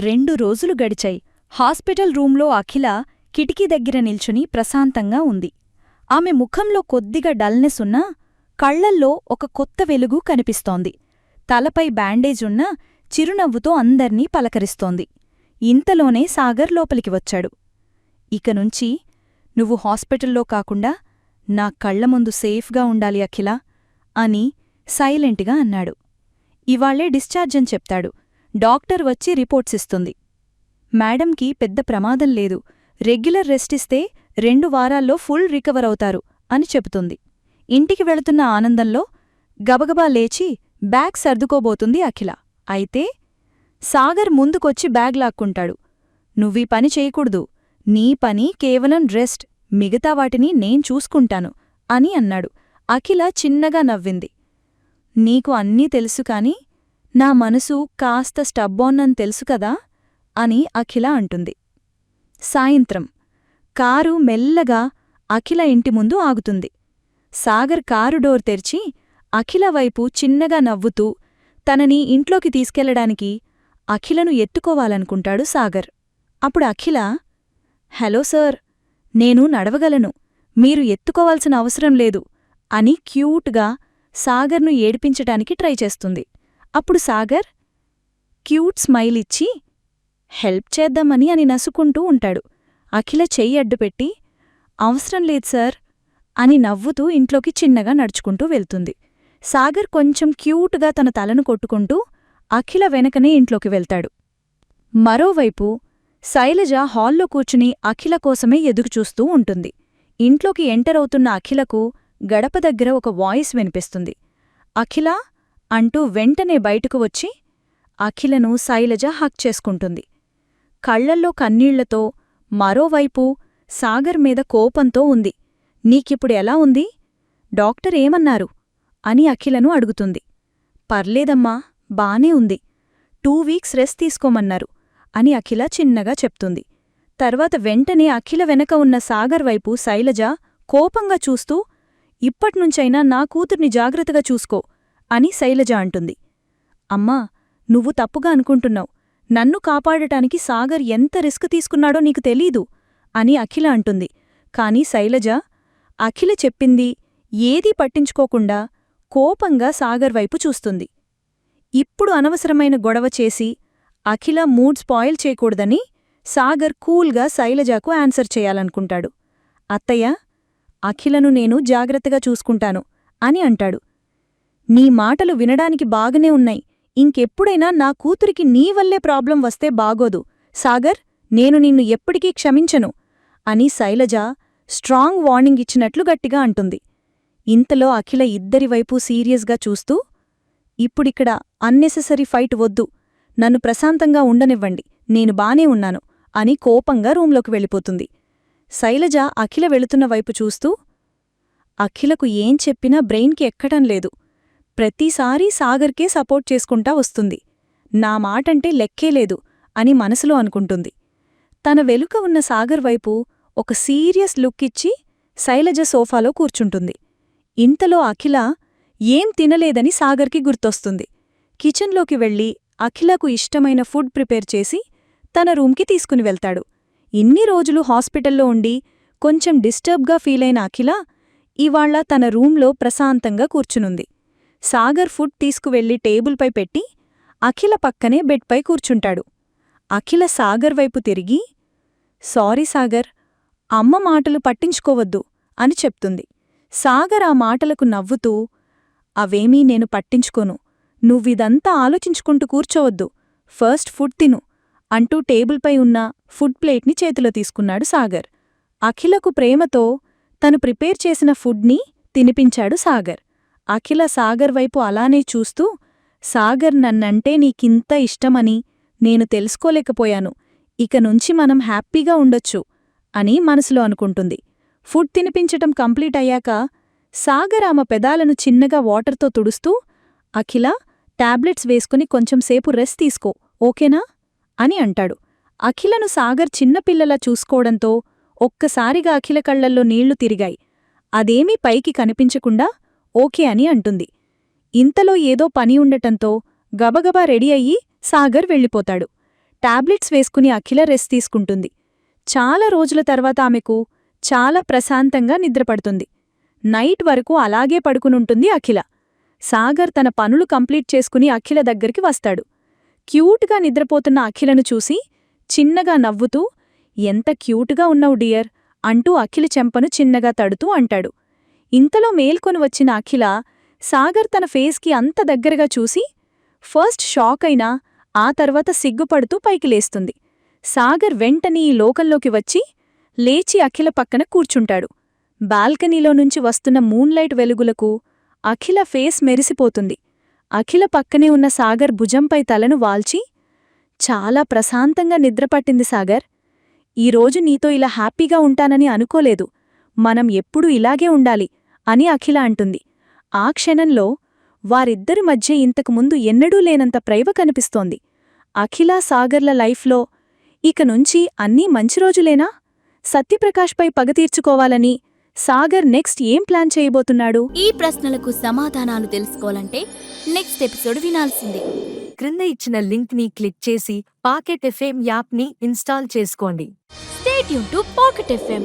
రెండు రోజులు గడిచాయి. హాస్పిటల్ రూంలో అఖిల కిటికీ దగ్గర నిల్చుని ప్రశాంతంగా ఉంది. ఆమె ముఖంలో కొద్దిగా డల్నెస్ ఉన్నా కళ్ళల్లో ఒక కొత్త వెలుగు కనిపిస్తోంది. తలపై బ్యాండేజున్న చిరునవ్వుతో అందర్నీ పలకరిస్తోంది. ఇంతలోనే సాగర్ లోపలికి వచ్చాడు. ఇకనుంచి నువ్వు హాస్పిటల్లో కాకుండా నా కళ్ళ ముందు సేఫ్గా ఉండాలి అఖిల అని సైలెంట్గా అన్నాడు. ఇవాళ్ళే డిశ్చార్జ్ అని చెప్తాడు. డాక్టర్ వచ్చి రిపోర్ట్స్ ఇస్తుంది. మేడంకి పెద్ద ప్రమాదం లేదు. రెగ్యులర్ రెస్ట్ ఇస్తే రెండు వారాల్లో ఫుల్ రికవర్ అవుతారు అని చెబుతుంది. ఇంటికి వెళుతున్న ఆనందంలో గబగబా లేచి బ్యాగ్ సర్దుకోబోతుంది అఖిల. అయితే సాగర్ ముందుకొచ్చి బ్యాగ్ లాక్కుంటాడు. నువ్వీ పని చేయకూడదు. నీ పని కేవలం రెస్ట్. మిగతా వాటిని నేను చూసుకుంటాను అని అన్నాడు. అఖిల చిన్నగా నవ్వింది. నీకు అన్నీ తెలుసు కాని నా మనసు కాస్త స్టబ్బోన్నని తెలుసు కదా? అని అఖిల అంటుంది. సాయంత్రం. కారు మెల్లగా అఖిల ఇంటి ముందు ఆగుతుంది. సాగర్ కారు డోర్ తెరిచి అఖిల వైపు చిన్నగా నవ్వుతూ తనని ఇంట్లోకి తీసుకెళ్ళడానికి అఖిలను ఎత్తుకోవాలనుకుంటాడు సాగర్. అప్పుడు అఖిల హలో సార్ నేను నడవగలను. మీరు ఎత్తుకోవాల్సిన అవసరం లేదు అని క్యూట్గా సాగర్ను ఏడిపించటానికి ట్రై చేస్తుంది. అప్పుడు సాగర్ క్యూట్ స్మైల్ ఇచ్చి హెల్ప్ చేద్దామని అని నసుకుంటూ ఉంటాడు. అఖిల చెయ్యి అడ్డుపెట్టి అవసరం లేదు సార్ అని నవ్వుతూ ఇంట్లోకి చిన్నగా నడుచుకుంటూ వెళ్తుంది. సాగర్ కొంచెం క్యూట్గా తన తలను కొట్టుకుంటూ అఖిల వెనకనే ఇంట్లోకి వెళ్తాడు. మరోవైపు శైలజ హాల్లో కూర్చుని అఖిల కోసమే ఎదుగుచూస్తూ ఉంటుంది. ఇంట్లోకి ఎంటర్ అవుతున్న అఖిలకు గడప దగ్గర ఒక వాయిస్ వినిపిస్తుంది. అఖిలా అంటూ వెంటనే బయటకు వచ్చి అఖిలను శైలజ హక్ చేసుకుంటుంది. కళ్ళల్లో కన్నీళ్ళతో మరోవైపు సాగర్ మీద కోపంతో ఉంది. నీకిప్పుడు ఎలా ఉంది? డాక్టర్ ఏమన్నారు? అని అఖిలను అడుగుతుంది. పర్లేదమ్మా బానే ఉంది. టూ వీక్స్ రెస్ట్ తీసుకోమన్నారు అని అఖిల చిన్నగా చెప్తుంది. తర్వాత వెంటనే అఖిల వెనక ఉన్న సాగర్ వైపు శైలజ కోపంగా చూస్తూ ఇప్పట్నుంచైనా నా కూతుర్ని జాగ్రత్తగా చూసుకో అని శైలజ అంటుంది. అమ్మా నువ్వు తప్పుగా అనుకుంటున్నావు. నన్ను కాపాడటానికి సాగర్ ఎంత రిస్క్ తీసుకున్నాడో నీకు తెలీదు అని అఖిల అంటుంది. కాని శైలజ అఖిల చెప్పింది ఏదీ పట్టించుకోకుండా కోపంగా సాగర్ వైపు చూస్తుంది. ఇప్పుడు అనవసరమైన గొడవ చేసి అఖిల మూడ్ స్పాయిల్ చేయకూడదని సాగర్ కూల్గా శైలజకు ఆన్సర్ చేయాలనుకుంటాడు. అత్తయ్య అఖిలను నేను జాగ్రత్తగా చూసుకుంటాను అని అంటాడు. నీ మాటలు వినడానికి బాగనే ఉన్నాయి. ఇంకెప్పుడైనా నా కూతురికి నీ వల్లే ప్రాబ్లం వస్తే బాగోదు. సాగర్ నేను నిన్ను ఎప్పటికీ క్షమించను అని శైలజ స్ట్రాంగ్ వార్నింగ్ ఇచ్చినట్లు గట్టిగా అంటుంది. ఇంతలో అఖిల ఇద్దరివైపు సీరియస్గా చూస్తూ ఇప్పుడిక్కడ అన్నెసెసరీ ఫైట్ వద్దు. నన్ను ప్రశాంతంగా ఉండనివ్వండి. నేను బానే ఉన్నాను అని కోపంగా రూంలోకి వెళ్ళిపోతుంది. శైలజ అఖిల వెళుతున్న వైపు చూస్తూ అఖిలకు ఏం చెప్పినా బ్రెయిన్కి ఎక్కటం లేదు. ప్రతిసారీ సాగర్కే సపోర్ట్ చేసుకుంటా వస్తుంది. నా మాటంటే లెక్కే లేదు అని మనసులో అనుకుంటుంది. తన వెలుక ఉన్న సాగర్ వైపు ఒక సీరియస్ లుక్ ఇచ్చి శైలజ సోఫాలో కూర్చుంటుంది. ఇంతలో అఖిల ఏం తినలేదని సాగర్కి గుర్తొస్తుంది. కిచెన్లోకి వెళ్ళి అఖిలకు ఇష్టమైన ఫుడ్ ప్రిపేర్ చేసి తన రూమ్కి తీసుకుని వెళ్తాడు. ఇన్ని రోజులు హాస్పిటల్లో ఉండి కొంచెం డిస్టర్బ్గా ఫీలైన అఖిల ఇవాళ్ళ తన రూంలో ప్రశాంతంగా కూర్చునుంది. సాగర్ ఫుడ్ తీసుకువెళ్ళి టేబుల్పై పెట్టి అఖిల పక్కనే బెడ్పై కూర్చుంటాడు. అఖిల సాగర్ వైపు తిరిగి సారీ సాగర్ అమ్మ మాటలు పట్టించుకోవద్దు అని చెప్తుంది. సాగర్ ఆ మాటలకు నవ్వుతూ అవేమీ నేను పట్టించుకోను. నువ్విదంతా ఆలోచించుకుంటూ కూర్చోవద్దు. ఫస్ట్ ఫుడ్ తిను అంటూ టేబుల్పై ఉన్న ఫుడ్ ప్లేట్ని చేతిలో తీసుకున్నాడు సాగర్. అఖిలకు ప్రేమతో తను ప్రిపేర్ చేసిన ఫుడ్ని తినిపించాడు సాగర్. అఖిల సాగర్ వైపు అలానే చూస్తూ సాగర్ నన్నంటే నీకింత ఇష్టమని నేను తెలుసుకోలేకపోయాను. ఇక నుంచి మనం హ్యాపీగా ఉండొచ్చు అని మనసులో అనుకుంటుంది. ఫుడ్ తినిపించటం కంప్లీట్ అయ్యాక సాగర్ ఆమె పెదాలను చిన్నగా వాటర్తో తుడుస్తూ అఖిల టాబ్లెట్స్ వేసుకుని కొంచెంసేపు రెస్ట్ తీసుకో ఓకేనా? అని అంటాడు. అఖిలను సాగర్ చిన్నపిల్లలా చూసుకోవడంతో ఒక్కసారిగా అఖిల కళ్ళల్లో నీళ్ళు తిరిగాయి. అదేమీ పైకి కనిపించకుండా ఓకే అని అంటుంది. ఇంతలో ఏదో పని ఉండటంతో గబగబా రెడీ అయ్యి సాగర్ వెళ్ళిపోతాడు. టాబ్లెట్స్ వేసుకుని అఖిల రెస్ట్ తీసుకుంటుంది. చాలా రోజుల తర్వాత ఆమెకు చాలా ప్రశాంతంగా నిద్రపడుతుంది. నైట్ వరకు అలాగే పడుకునుంటుంది అఖిల. సాగర్ తన పనులు కంప్లీట్ చేసుకుని అఖిల దగ్గరికి వస్తాడు. క్యూట్గా నిద్రపోతున్న అఖిలను చూసి చిన్నగా నవ్వుతూ ఎంత క్యూట్గా ఉన్నావు డియర్ అంటూ అఖిల చెంపను చిన్నగా తడుతూ అంటాడు. ఇంతలో మేల్కొని వచ్చిన అఖిల సాగర్ తన ఫేస్కి అంత దగ్గరగా చూసి ఫస్ట్ షాక్ అయినా ఆ తర్వాత సిగ్గుపడుతూ పైకి లేస్తుంది. సాగర్ వెంటనే ఈ లోకంలోకి వచ్చి లేచి అఖిల పక్కన కూర్చుంటాడు. బాల్కనీలో నుంచి వస్తున్న మూన్లైట్ వెలుగులకు అఖిల ఫేస్ మెరిసిపోతుంది. అఖిల పక్కనే ఉన్న సాగర్ భుజంపై తలను వాల్చి చాలా ప్రశాంతంగా నిద్రపట్టింది సాగర్. ఈరోజు నీతో ఇలా హ్యాపీగా ఉంటానని అనుకోలేదు. మనం ఎప్పుడూ ఇలాగే ఉండాలి. అని అఖిల అంటుంది. ఆ క్షణంలో వారిద్దరి మధ్య ఇంతకుముందు ఎన్నడూ లేనంత ప్రైవ కనిపిస్తోంది. అఖిల సాగర్ల లైఫ్లో ఇక నుంచి అన్నీ మంచి రోజులేనా? సత్యప్రకాష్పై పగ తీర్చుకోవాలని సాగర్ నెక్స్ట్ ఏం ప్లాన్ చేయబోతున్నాడు? ఈ ప్రశ్నలకు సమాధానాలు తెలుసుకోవాలంటే నెక్స్ట్ ఎపిసోడ్ వినాల్సిందే. క్రింద ఇచ్చిన లింక్ని క్లిక్ చేసి పాకెట్ ఎఫ్ఎం యాప్ని ఇన్స్టాల్ చేసుకోండి. స్టేట్ యూన్ టు పాకెట్ ఎఫ్ఎం